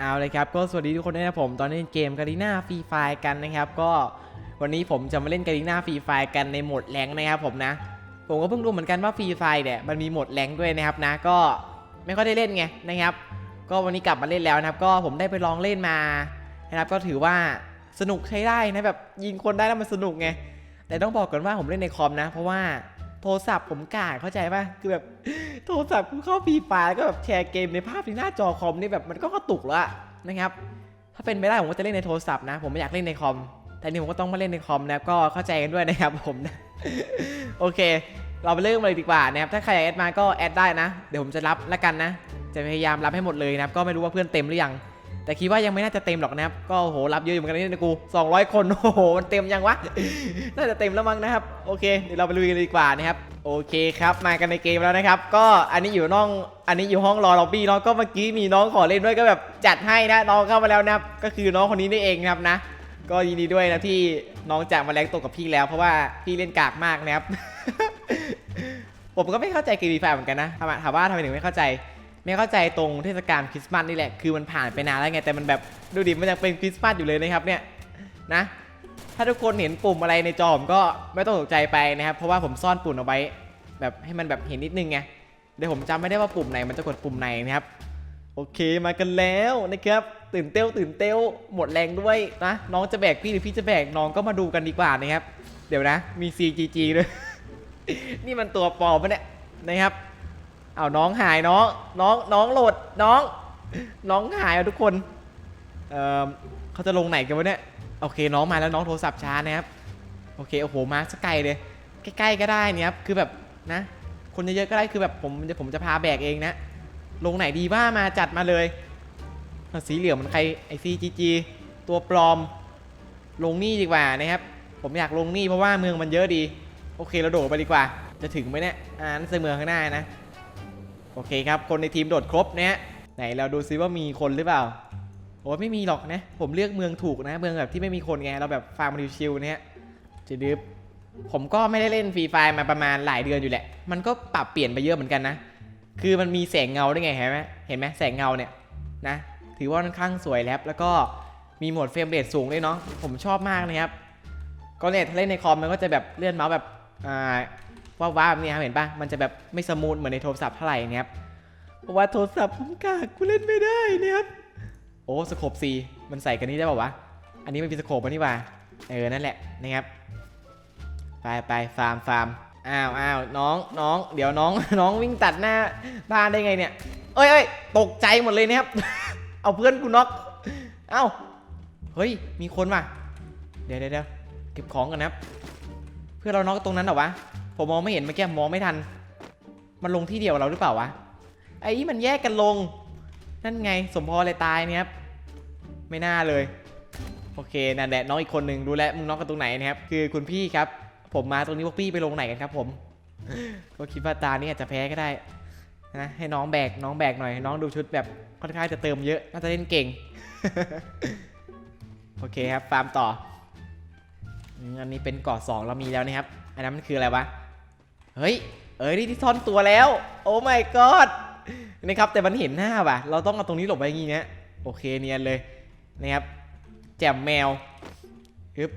เอาเลยครับก็สวัสดีทุกคนด้วยนะผม ตอนนี้เล่นเกมการีนาฟรีไฟกันนะครับ ก็วันนี้ผมจะมาเล่นการีนาฟรีไฟกันในโหมดแรงนะครับผมนะ ผมก็เพิ่งรู้เหมือนกันว่าฟรีไฟเนี่ยมันมีโหมดแรงด้วยนะครับนะก็ไม่ค่อยได้เล่นไงนะครับ ก็วันนี้กลับมาเล่นแล้วนะครับ ก็ผมได้ไปลองเล่นมานะครับ ก็ถือว่าสนุกใช้ได้นะแบบยิงคนได้แล้วมันสนุกไงแต่ต้องบอกก่อนว่าผมเล่นในคอมนะ เพราะว่า โทรศัพท์ผมกากเข้าใจป่ะคือแบบโทรศัพท์กูเข้าฟรีไฟแล้วก็แบบแชร์เกมในภาพที่หน้าจอคอมนี่แบบมันก็กระตุกแล้วอะนะครับ ถ้าเป็นไม่ได้ผมก็จะเล่นในโทรศัพท์นะ ผมไม่อยากเล่นในคอม แต่นี่ผมก็ต้องมาเล่นในคอมนะก็เข้าใจกันด้วยนะครับผมนะโอเค เราไปเริ่มเลยดีกว่านะครับถ้าใครอยากแอดมาก็แอดได้นะ เดี๋ยวผมจะรับแล้วกันนะ จะพยายามรับให้หมดเลยนะครับก็ไม่รู้ว่าเพื่อนเต็มหรือยัง แต่คิดว่ายังไม่น่าจะเต็มหรอกนะครับ ก็โหรับเยอะอยู่เหมือนกันนี่นะกู 200 คน โอ้โห มันเต็มยังวะ น่าจะเต็มแล้วมั้งนะครับ โอเค เดี๋ยวเราไปลุยกันเลยดีกว่านะครับ โอเคครับ มากันในเกมแล้วนะครับ ก็อันนี้อยู่น้อง อันนี้อยู่ห้องรอล็อบบี้เนาะ ก็เมื่อกี้มีน้องขอเล่นด้วยก็แบบจัดให้นะ น้องเข้ามาแล้วนะครับ ก็คือน้องคนนี้นี่เองนะครับนะ ก็ยินดีด้วยนะที่น้องจากมาแรงตกกับพี่แล้ว เพราะว่าพี่เล่นกากมากนะครับ ผมก็ไม่เข้าใจเกมฟรีไฟเหมือนกันนะถามว่าทำไมถึงไม่เข้าใจ ไม่เข้าใจตรงเทศกาลคริสต์มาสนี่แหละ คือมันผ่านไปนานแล้วไง แต่มันแบบดูดิ มันยังเป็นคริสต์มาสอยู่เลยนะครับเนี่ยนะ ถ้าทุกคนเห็นปุ่มอะไรในจอผมก็ไม่ต้องตกใจไปนะครับ เพราะว่าผมซ่อนปุ่มเอาไว้ แบบให้มันแบบเห็นนิดนึงไง เดี๋ยวผมจำไม่ได้ว่าปุ่มไหนมันจะกดปุ่มไหนนะครับ โอเคมากันแล้วนะครับ ตื่นเต้วตื่นเต้วหมดแรงด้วยนะ น้องจะแบกพี่หรือพี่จะแบกน้องก็มาดูกันดีกว่านะครับ เดี๋ยวนะ มี CGG ด้วย นี่มันตัวปลอมปะเนี่ยนะครับ เอาน้องหายน้องน้องน้องโหลดน้อง น้องหายอะทุกคนเอ่อเขาจะลงไหนกันวะเนี่ยโอเคน้องมาแล้วน้องโทรศัพท์ช้านะครับโอเคโอ้โหมาสกไกลเลยใกล้ๆก็ได้เนี่ยครับคือแบบนะ คนเยอะๆก็ได้คือแบบผมจะผมจะพาแบกเองนะ ลงไหนดีบ้ามาจัดมาเลยสีเหลืองมันใครไอซีจีจีตัวปลอมลงนี่ดีกว่านะครับ ผมอยากลงนี่เพราะว่าเมืองมันเยอะดี โอเคเราโดดไปดีกว่า จะถึงไหมเนี่ยอ่านั่นคือเมืองข้างหน้านะ โอเคครับ คนในทีมโดดครบนะฮะไหนเราดูซิว่ามีคนหรือเปล่าโอ้ไม่มีหรอกนะ ผมเลือกเมืองถูกนะ เมืองแบบที่ไม่มีคนไงเราแบบฟาร์มชิวๆเนี่ยจะดึบผมก็ไม่ได้เล่นฟรีไฟมาประมาณหลายเดือนอยู่แหละ มันก็ปรับเปลี่ยนไปเยอะเหมือนกันนะ คือมันมีแสงเงาด้วยไงเห็นไหมเห็นไหมแสงเงาเนี่ยนะ ถือว่าค่อนข้างสวยแล้ว แล้วก็มีโหมดเฟรมเรทสูงด้วยเนาะ ผมชอบมากนะครับ ก็เนี่ยถ้าเล่นในคอมมันก็จะแบบเลื่อนเมาส์แบบอ่า ว่าว่าแบบนี้ครับเห็นปะมันจะแบบไม่สมูทเหมือนในโทรศัพท์เท่าไหร่นะครับเพราะว่าโทรศัพท์ผมกากกูเล่นไม่ได้นะครับโอ้สโคปซีมันใส่กันนี่ได้ป่าวะอันนี้มันเป็นสโคปปะนี่วะเออนั่นแหละนะครับไปไปฟาร์มฟาร์มอ้าวอ้าวน้องน้องเดี๋ยวน้องน้องวิ่งตัดหน้าบ้านได้ไงเนี่ยเอ้ยเอ้ยตกใจหมดเลยนะครับ เอาเพื่อนกูน็อกเอ้าเฮ้ยมีคนว่ะเดี๋ยวเดี๋ยวเดี๋ยวเก็บของกันนะครับ เพื่อนเราน็อกตรงนั้นเหรอวะ ผมมองไม่เห็นเมื่อกี้มองไม่ทัน มันลงที่เดียวเราหรือเปล่าวะ ไอ้มันแยกกันลง นั่นไงสมพรเลยตายเนี่ยครับ ไม่น่าเลย โอเคนั่นแหละน้องอีกคนหนึ่งดูแลมึงน้องกันตรงไหนนะครับ คือคุณพี่ครับ ผมมาตรงนี้พวกพี่ไปลงไหนกันครับ ผม ก็คิดว่าตานี้อาจจะแพ้ก็ได้นะให้น้องแบกน้องแบกหน่อย น้องดูชุดแบบค่อนข้างจะเติมเยอะน่าจะเล่นเก่ง โอเคครับฟาร์มต่ออันนี้เป็นเกาะสองเรามีแล้วนะครับ อันนั้นมันคืออะไรวะ เฮ้ย เอ้ยนี่ที่ซ่อนตัวแล้ว โอ้ my god นะครับแต่มันเห็นหน้าว่ะ เราต้องเอาตรงนี้หลบไว้อย่างงี้นะโอเคเนียนเลยนะครับแจมแมวฮึบ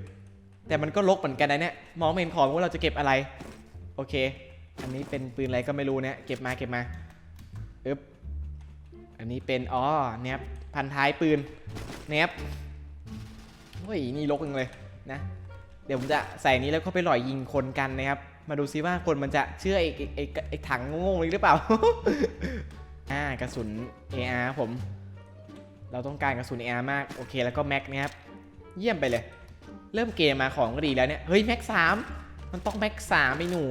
แต่มันก็ลกเหมือนกันนะเนี่ยมองไม่เห็นของว่าเราจะเก็บอะไร โอเค อันนี้เป็นปืนอะไรก็ไม่รู้เนี่ยเก็บมาเก็บมาอึบอันนี้เป็นอ๋อเนี่ยครับพันท้ายปืนเนี่ยครับเฮ้ยนี่ลกจังเลยนะ เดี๋ยวผมจะใส่นี้แล้วก็ไปหล่อยยิงคนกันนะครับ มาดูซิว่าคนมันจะเชื่อไอ้ไอ้ไอ้ถังโง่ๆนี้หรือเปล่า อ่ากระสุน AR ผม เราต้องการกระสุน AR มาก โอเคแล้วก็แม็กนะครับ เยี่ยมไปเลย เริ่มเกมมาของก็ดีแล้วเนี่ย เฮ้ยแม็กสามมันต้องแม็กสามไอ้หนู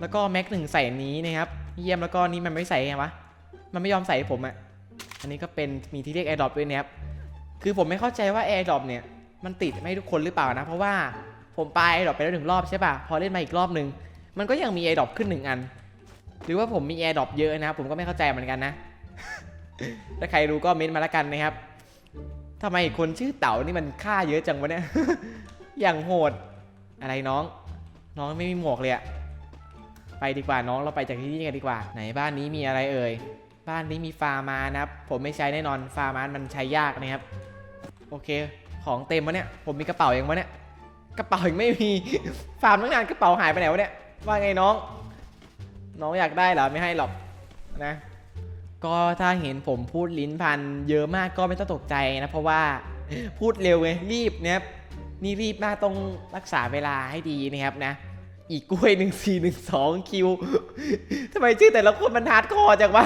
แล้วก็แม็กหนึ่งใส่นี้นะครับ เยี่ยมแล้วก็นี่มันไม่ใส่ไงวะ มันไม่ยอมใส่ผมอะอันนี้ก็เป็นมีที่เรียก AirDrop ด้วยนะครับ คือผมไม่เข้าใจว่า AirDrop เนี่ยมันติดไม่ทุกคนหรือเปล่านะ เพราะว่า ผมปา AirDrop ไปแล้วหนึ่งรอบใช่ป่ะ พอเล่นมาอีกรอบหนึ่งมันก็ยังมี AirDrop ขึ้นหนึ่งอัน หรือว่าผมมี AirDrop เยอะนะ ผมก็ไม่เข้าใจเหมือนกันนะ ถ้าใครรู้ก็เม้นมาล้วกันนะครับทำไมคนชื่อเต๋านี่มันค่าเยอะจังวะเนี่ย อย่างโหด อะไรน้อง น้องไม่มีหมวกเลยอะไปดีกว่าน้องเราไปจากที่นี่กันดีกว่า ไหนบ้านนี้มีอะไรเอ่ย บ้านนี้มีฟาร์มานะครับ ผมไม่ใช้แน่นอน ฟาร์มานมันใช้ยากนะครับ โอเค ของเต็มวะเนี่ย ผมมีกระเป๋ายังวะเนี่ย กระเป๋ายังไม่มีฟาร์มตั้งนานกระเป๋าหายไปไหนวะเนี่ยว่าไงน้อง น้องอยากได้เหรอไม่ให้หรอกนะ ก็ถ้าเห็นผมพูดลิ้นพันเยอะมากก็ไม่ต้องตกใจนะเพราะว่าพูดเร็วไงรีบนะครับนี่รีบมากต้องรักษาเวลาให้ดีนะครับนะ อีกกล้วยหนึ่งสี่หนึ่งสองคิวทำไมชื่อแต่ละคนมันฮาร์ดคอจังวะ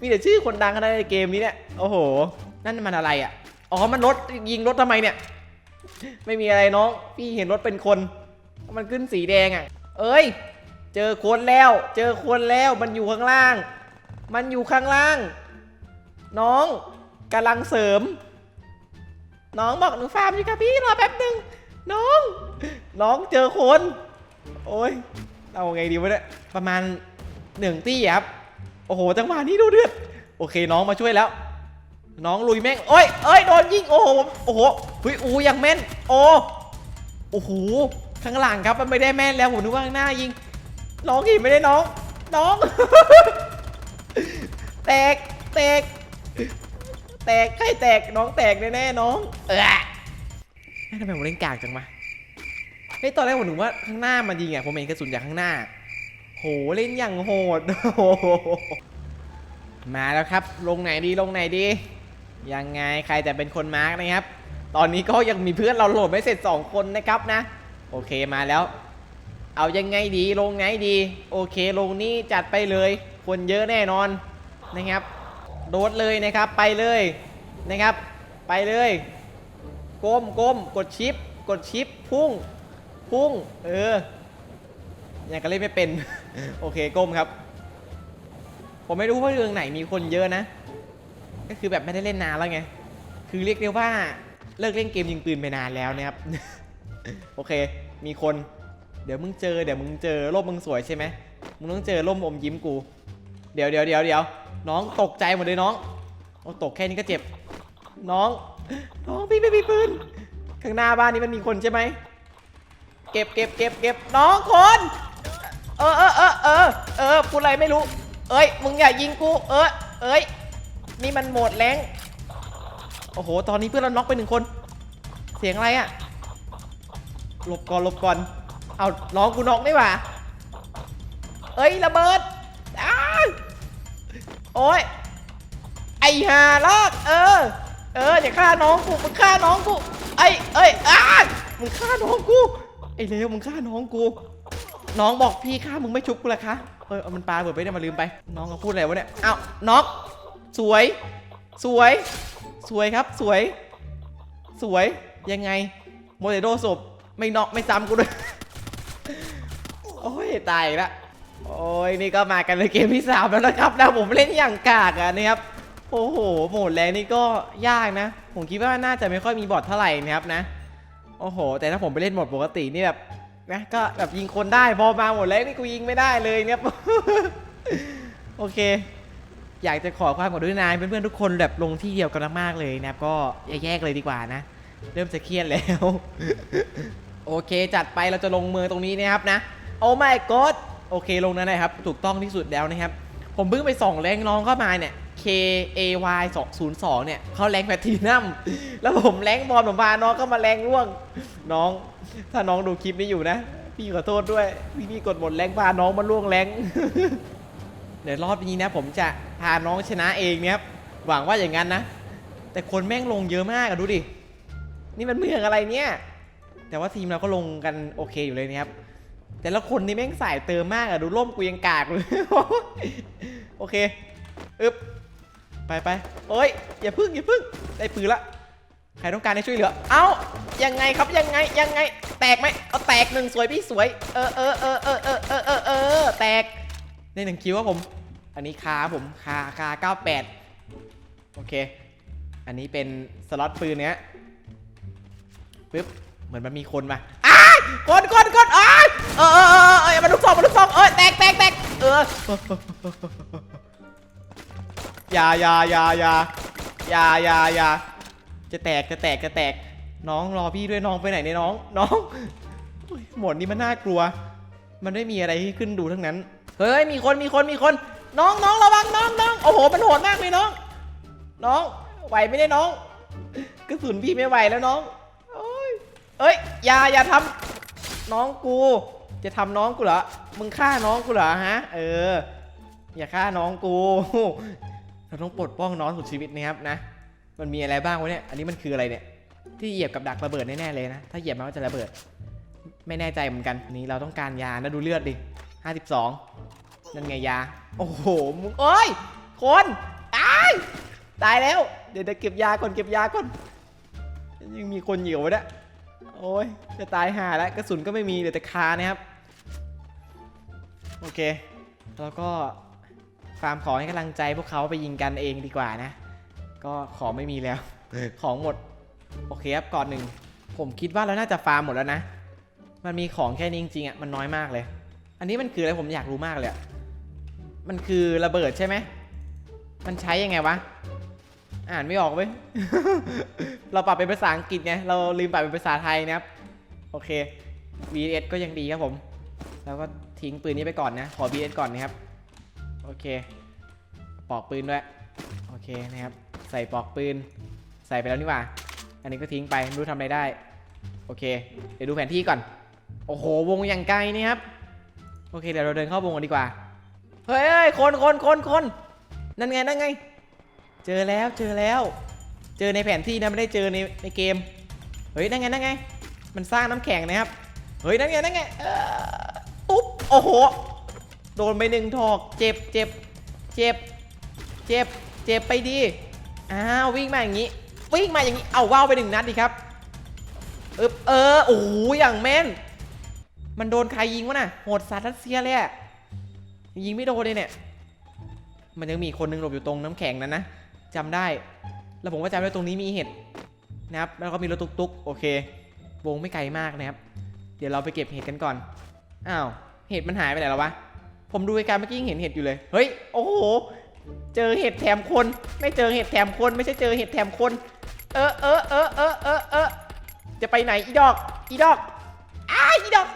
มีแต่ชื่อคนดังขนาดในเกมนี้เนี่ยโอ้โห นั่นมันอะไรอะอ๋อมันรถยิงรถทำไมเนี่ย ไม่มีอะไรน้อง พี่เห็นรถเป็นคน มันขึ้นสีแดงอะ เอ้ย เจอคนแล้ว เจอคนแล้วมันอยู่ข้างล่าง มันอยู่ข้างล่าง น้องกำลังเสริม น้องบอกหนูฟาร์มอยู่ครับพี่รอแป๊บหนึ่งน้อง น้องเจอคน โอ้ยเอาไงดีวะเนี่ยประมาณหนึ่งตี้ครับ โอ้โหจังหวะนี้ดูเดือด โอเคน้องมาช่วยแล้ว น้องลุยแม่งโอ้ยเอ้ยโดนยิงโอ้โหโอ้โหเฮ้ยอูยังแม่นโอ้โอ้โหข้างหลังครับมันไม่ได้แม่นแล้วผมนึกว่าข้างหน้ายิงน้องยิงไม่ได้น้องน้องแตกแตกแตกใครแตกน้องแตกแน่ๆน้องเออเฮ้ยทำไมผมเล่นกากจังมาเฮ้ยตอนแรกผมนึกว่าข้างหน้ามันยิงอะผมเห็นกระสุนจากข้างหน้า โหเล่นอย่างโหดโหมาแล้วครับ ลงไหนดีลงไหนดี ยังไงใครจะเป็นคนมาร์กนะครับ ตอนนี้ก็ยังมีเพื่อนเราโหลดไม่เสร็จ 2 คนนะครับนะ โอเคมาแล้ว เอายังไงดีลงไหนดี โอเคลงนี่จัดไปเลย คนเยอะแน่นอนนะครับโดดเลยนะครับไปเลยนะครับ ไปเลยก้มก้มกดชิป กดชิป พุ่ง พุ่ง เออยังก็เล่นไม่เป็น โอเคก้มครับ ผมไม่รู้ว่าเรื่องไหนมีคนเยอะนะ ก็คือแบบไม่ได้เล่นนานแล้วไง คือเรียกได้ว่าเลิกเล่นเกมยิงปืนไปนานแล้วนะครับ โอเค มีคน เดี๋ยวมึงเจอ เดี๋ยวมึงเจอร่มมึงสวยใช่ไหมมึงต้องเจอร่มอมยิ้มกู เดี๋ยวเดี๋ยวเดี๋ยวเดี๋ยวน้องตกใจหมดเลยน้อง โอ้ตกแค่นี้ก็เจ็บ น้อง น้องพี่ไม่มีปืน ข้างหน้าบ้านนี้มันมีคนใช่ไหม เก็บเก็บเก็บเก็บน้องคน เออเออเออเออเออพูดอะไรไม่รู้ เอ้ย มึงอย่ายิงกู เออเอ้ย นี่มันโหมดแรงโอ้โห ตอนนี้เพื่อนเราน็อกไปหนึ่งคน เสียงอะไรอะหลบก่อนหลบก่อน เอาน้องกูน็อกนี่หว่าเอ้ยระเบิดอ้าวโอ้ย ไอห่าลากเออ เอออย่าฆ่าน้องกูมึงฆ่าน้องกู ไอ้เอ้ยอ้ามึงฆ่าน้องกู ไอ้เลวมึงฆ่าน้องกู น้องบอกพี่ฆ่ามึงไม่ชุบกูละคะ เออมันปลาเบิดไปเนี่ยมาลืมไป น้องก็พูดอะไรวะเนี่ย เอ้าน็อก สวย สวย สวยครับ สวย สวย ยังไง โมเดโดศพไม่นอกไม่ซ้ำกูด้วย โอ้ย ตายล้วโอ้ย นี่ก็มากันในเกมที่สามแล้วนะครับนะผมเล่นอย่างกากอะนะครับ โอ้โห โหมดแรงนี่ก็ยากนะ ผมคิดว่าน่าจะไม่ค่อยมีบอทเท่าไหร่นะครับนะ โอ้โห แต่ถ้าผมไปเล่นโหมดปกตินี่แบบนะก็แบบยิงคนได้พอมาหมดแล้วนี่กูยิงไม่ได้เลยเนี่ยโอเค อยากจะขอความกรุณาเพื่อนๆทุกคนแบบลงที่เดียวกันมากๆเลยนะครับก็แยกเลยดีกว่านะ เริ่มจะเครียดแล้ว โอเค จัดไปเราจะลงมือตรงนี้นะครับนะโอ้ my god โอเคลงนั้นนะครับ ถูกต้องที่สุดแล้วนะครับ ผมเพิ่งไปส่องแรงน้องเข้ามาเนี่ย K A Y 2 0 2เนี่ยเขาแรงแพลตินัมแล้วผมแรงบอลผมพาน้องเข้ามาแรงร่วง น้อง ถ้าน้องดูคลิปนี้อยู่นะ พี่ขอโทษด้วย พี่พี่กดหมดแรงพาน้องมาล่วงแรง เดี๋ยวรอบนี้นะผมจะพาน้องชนะเองเนี่ยครับหวังว่าอย่างนั้นนะ แต่คนแม่งลงเยอะมากอะดูดิ นี่มันเมืองอะไรเนี่ย แต่ว่าทีมเราก็ลงกันโอเคอยู่เลยนะครับ แต่ละคนนี่แม่งสายเติมมากอะดูร่มกูยังกากเลย โอเคอึบไปไปโอ้ยอย่าพึ่งอย่าพึ่งได้ปืนละใครต้องการให้ช่วยเหลือ เอ้า ยังไงครับ ยังไง ยังไง แตกไหม เอาแตกหนึ่งสวยพี่สวย เออเออเออเออเออเออเออแตก ได้หนึ่งคิวครับผม อันนี้คาผมคาคา98โอเค อันนี้เป็นสล็อตปืนเนี้ยปึ๊บ เหมือนมันมีคนมาอ้าคนคนคนอ้าเออเออเออเออมันลูกซองมันลูกซองเออแตกแตกแตกเอออย่าอย่าอย่าอย่าอย่าอย่าอย่าจะแตกจะแตกจะแตก น้องรอพี่ด้วยน้องไปไหนเนี่ยน้อง น้องหมดนี้มันน่ากลัว มันไม่มีอะไรให้ขึ้นดูทั้งนั้น เฮ้ยมีคนมีคนมีคน น้องน้องระวังน้องน้องโอ้โหมันโหดมากเลยน้อง น้องไหวไม่ได้น้องกระสุนพี่ไม่ไหวแล้วน้องเอ้ยอย่าอย่าทำน้องกู จะทำน้องกูเหรอมึงฆ่าน้องกูเหรอฮะ เออ อย่าฆ่าน้องกูเราต้องปลดป้องน้องสุดชีวิตนะครับนะ มันมีอะไรบ้างวะเนี่ย อันนี้มันคืออะไรเนี่ย ที่เหยียบกับดักระเบิดแน่ๆเลยนะ ถ้าเหยียบมันก็จะระเบิด ไม่แน่ใจเหมือนกัน นี่เราต้องการยานะดูเลือดดิ 52 นั่นไงยา โอ้โห มึงโอ้ย คนตายตายแล้ว เดี๋ยวเดี๋ยวเก็บยาก่อนเก็บยาก่อน ยังมีคนอยู่วะเนี่ยโอ้ย จะตายห่าแล้วกระสุนก็ไม่มีเหลือแต่คานะครับ โอเค แล้วก็ฟาร์มขอให้กำลังใจพวกเขาไปยิงกันเองดีกว่านะ ก็ของไม่มีแล้ว ของหมด โอเคครับ ก่อนหนึ่ง ผมคิดว่าเราน่าจะฟาร์มหมดแล้วนะ มันมีของแค่นี้จริงๆอะ มันน้อยมากเลย อันนี้มันคืออะไรผมอยากรู้มากเลยอะ มันคือระเบิดใช่ไหม มันใช้ยังไงวะ อ่านไม่ออกเว้ย เราปรับเป็นภาษาอังกฤษไง เราลืมปรับเป็นภาษาไทยนะครับ โอเค VS ก็ยังดีครับผม แล้วก็ทิ้งปืนนี้ไปก่อนนะ ขอ VS ก่อนนะครับ โอเค ปอกปืนด้วย โอเคนะครับ ใส่ปอกปืน ใส่ไปแล้วนี่หว่า อันนี้ก็ทิ้งไปไม่รู้ทำอะไรได้ โอเค เดี๋ยวดูแผนที่ก่อน โอ้โห วงอย่างไกลนี่ครับ โอเค เดี๋ยวเราเดินเข้าวงกันดีกว่า เฮ้ยคนคนคนคนนั่นไงนั่นไง เจอแล้วเจอแล้ว เจอในแผนที่นะไม่ได้เจอในในเกม เฮ้ยนั่นไงนั่นไง มันสร้างน้ำแข็งนะครับ เฮ้ยนั่นไงนั่นไงเอ่ออุ๊บโอ้โห โดนไปหนึ่งทอก เจ็บเจ็บเจ็บเจ็บเจ็บไปดี อ้าววิ่งมาอย่างนี้ วิ่งมาอย่างนี้ เอาว่าวไปหนึ่งนัดดีครับเออเออโอ้โหอย่างแม่น มันโดนใครยิงวะน่ะโหดสัตว์รัสเซียเลยอะ ยิงไม่โดนเลยเนี่ย มันยังมีคนหนึงหลบอยู่ตรงน้ำแข็งนั้นนะจำได้ แล้วผมก็จำได้ตรงนี้มีเห็ดนะครับ แล้วก็มีรถตุ๊กๆ โอเค วงไม่ไกลมากนะครับ เดี๋ยวเราไปเก็บเห็ดกันก่อน อ้าว เห็ดมันหายไปไหนแล้ววะ ผมดูไกลๆเมื่อกี้ยังเห็นเห็ดอยู่เลย เฮ้ย โอ้โห เจอเห็ดแถมคน ไม่เจอเห็ดแถมคน ไม่ใช่เจอเห็ดแถมคน เออเออเออเออเออเออจะไปไหนอีดอก อีดอกอ้าอีดอก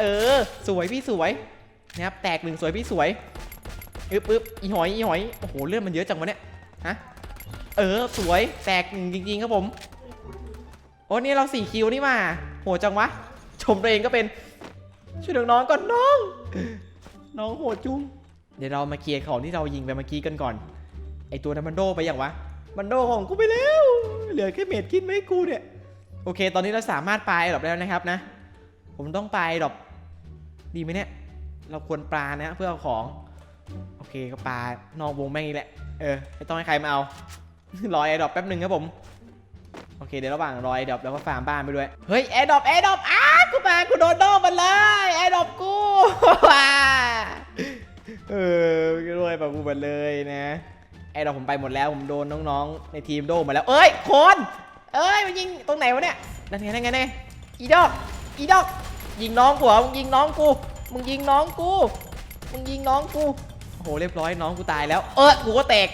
เออ สวยพี่สวย นะครับแตกหนึ่งสวยพี่สวยอึบอึบอีหอยอีหอยโอ้โหเลือดมันเยอะจังวะเนี่ยฮะเออสวยแตกหนึ่งจริงๆครับผมโอ้นี่เราสี่คิวนี่มาโหจังวะชมตัวเองก็เป็นช่วยน้องๆก่อนน้อง น้องโหดจุ้งเดี๋ยวเรามาเคลียร์ของที่เรายิงไปเมื่อกี้กันก่อนไอตัวนั้นมันโดไปอย่างวะมันโดของกูไปแล้วเหลือแค่เม็ดคิดไหมกูเนี่ยโอเค ตอนนี้เราสามารถปลายดรอปได้แล้วนะครับนะ ผมต้องปลายดรอปดีไหมเนี่ย เราควรปลานะเพื่อเอาของ โอเคก็ปลานอกวงแม่งนี่แหละ เออไม่ต้องให้ใครมาเอา รอไอดรอปแป๊บหนึ่งครับผม โอเคเดี๋ยวระหว่างรอไอดรอปแล้วก็ฟาร์มบ้านไปด้วย เฮ้ยไอดรอปไอดรอปอ้ากูมากูโดนโดนมันเลยไอดรอปกูเออรวยแบบกูหมดเลยนะไอดรอปผมไปหมดแล้วผมโดนน้องๆ ในทีมโดนหมาแล้ว เอ้ยคนเอ้ยมันยิงตรงไหนวะเนี่ยนั่นไงนั่นไงนั่นไงอีดอกอีดอกยิงน้องกูเหรอยิงน้องกู มึงยิงน้องกู มึงยิงน้องกูโอ้โหเรียบร้อยน้องกูตายแล้ว เออกูก็แตก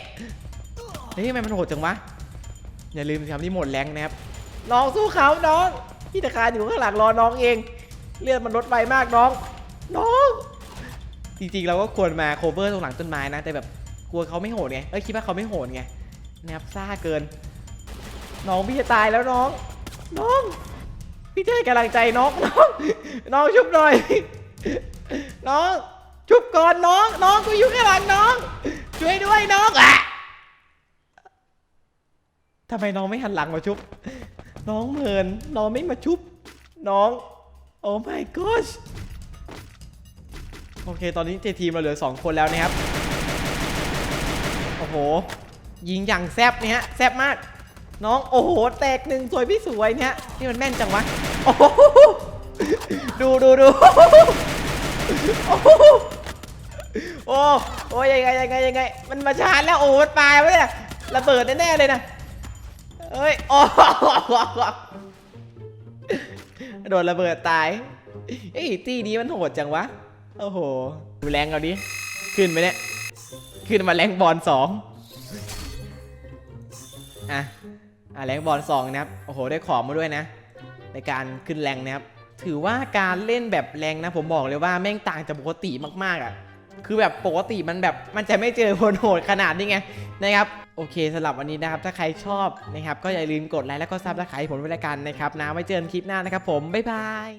เฮ้ยทำไมมันโหดจังวะ อย่าลืมทำที่หมดแรงนะครับ น้องสู้เขาน้อง พี่ตะคารอยู่ข้างหลังรอน้องเอง เลือดมันลดไปมากน้อง น้อง จริงๆเราก็ควรมาโคเวอร์ตรงหลังต้นไม้นะ แต่แบบกลัวเขาไม่โหดไง เอ้ยคิดว่าเขาไม่โหดไงนะครับซ่าเกิน น้องพี่จะตายแล้วน้อง น้อง พี่จะให้กำลังใจน้องน้อง น้องชุบหน่อย น้องชุบก่อนน้อง น้องกูอยู่ข้างหลังน้อง ช่วยด้วยน้องอะทำไมน้องไม่หันหลังมาชุบ น้องเพลินน้องไม่มาชุบ น้อง โอ้ my gosh โอเค ตอนนี้เจทีมเราเหลือ 2 คนแล้วนะครับ โอ้โห ยิงอย่างแซบเนี่ยฮะ แซบมาก น้อง โอ้โห แตกหนึ่งสวยพี่สวยเนี่ย นี่มันแม่นจังวะ โอ้โห ดูดูดู โอ้โหโอ้โอ้ยังไงยังไงยังไง มันมาชาร์จแล้วโอ้มันตายวะเนี่ยระเบิดแน่ๆเลยนะเอ้ยโอ้โดนระเบิดตายเอ้ยตีนี้มันโหดจังวะโอ้โหดูแรงเอาดิขึ้นไหมเนี่ยขึ้นมาแรงบอลสองอะอะแรงบอลสองนะครับโอ้โหได้ของมาด้วยนะ ในการขึ้นแรงนะครับ ถือว่าการเล่นแบบแรงนะ ผมบอกเลยว่าแม่งต่างจากปกติมากๆอะคือแบบปกติมันแบบมันจะไม่เจอคนโหดขนาดนี้ไงนะครับโอเคสำหรับวันนี้นะครับ ถ้าใครชอบนะครับ ก็อย่าลืมกดไลค์แล้วก็ซับสไครต์ผมไว้ละกันนะครับนะไว้เจอกันคลิปหน้านะครับผม บ๊ายบาย